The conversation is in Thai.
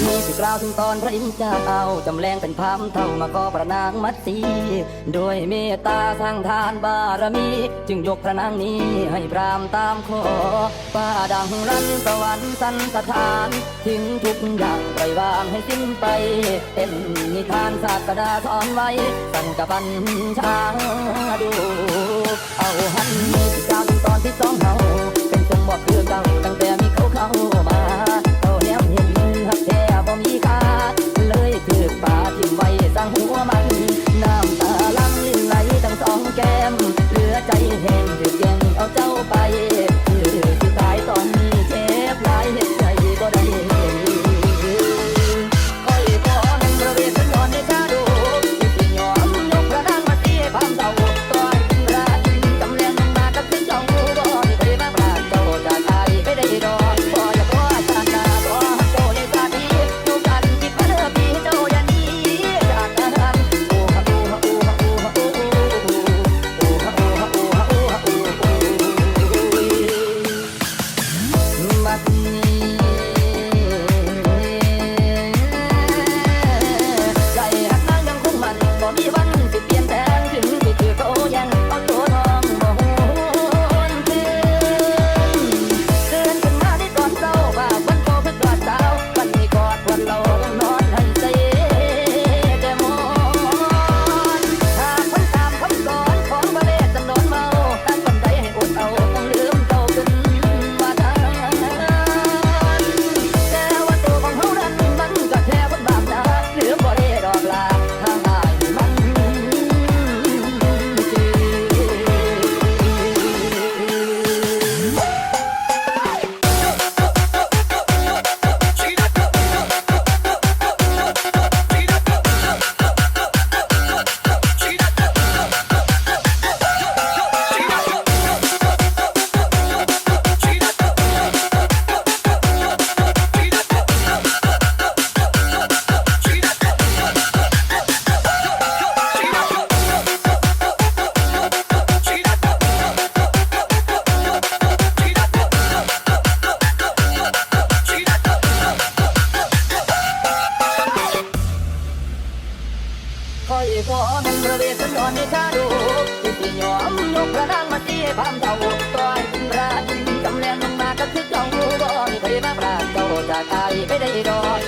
มีสิกราวถึงตอนพระอินทร์เจ้าเอาจำแรงเป็นพามเท่ามาก็พระนางมัตสีด้วยเมตตาสร้างทานบารมี จึงยกพระนางนี้ให้พรามตามขอป้าดังรันสวรรค์สันสถานทิ้งทุกอย่างปล่อวางให้สิ้นไปเอ็นนิทานศาสดาทอนไว้ สั่งกับบัญชาดู เอาหัน เวสันดอนในชาดูที่สิยอมยกพระนางมาตีให้พามเท่าต่อยป็นราชินกำแลงลงมาก็คือเจ้าบ่มีใครมาปราบเจ้าจากไายไม่ได้ดอก